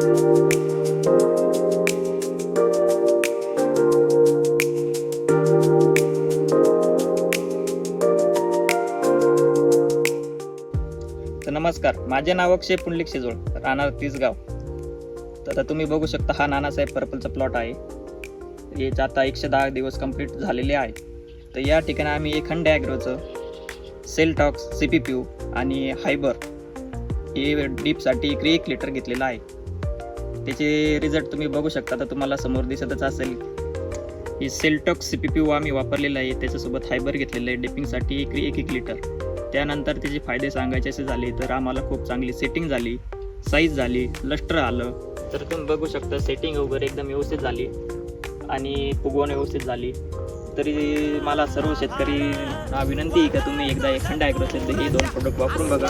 तर नमस्कार माझे नाव अक्षय पुंडलिक शेजोळ राहणार तिसगाव. तर तुम्ही बघू शकता हा नानासाहेब पर्पलचा प्लॉट आहे. याचे आता एकशे दहा दिवस कंप्लीट झालेले आहे. तर या ठिकाणी आम्ही एखंड ॲग्रोचं सेल टॉक्स सी पी पी यू आणि हायबर हे डीपसाठी इकडे एक लिटर घेतलेलं आहे. त्याचे रिझल्ट तुम्ही बघू शकता. तर तुम्हाला समोर दिसतच असेल ही सेलटॉक्स सी पी पी यू आम्ही वापरलेलं आहे. त्याच्यासोबत हायबर घेतलेलं आहे. डिपिंगसाठी एक एक एक लिटर त्यानंतर त्याचे फायदे सांगायचे असे झाले तर आम्हाला खूप चांगली सेटिंग झाली साईज झाली लस्टर आलं. तर तुम्ही बघू शकता सेटिंग वगैरे एकदम व्यवस्थित झाली आणि फुगवण व्यवस्थित झाली. तरी मला सर्व शेतकरी विनंती आहे का तुम्ही एकदा एखादा ॲग्रोसेल हे दोन प्रोडक्ट वापरून बघा.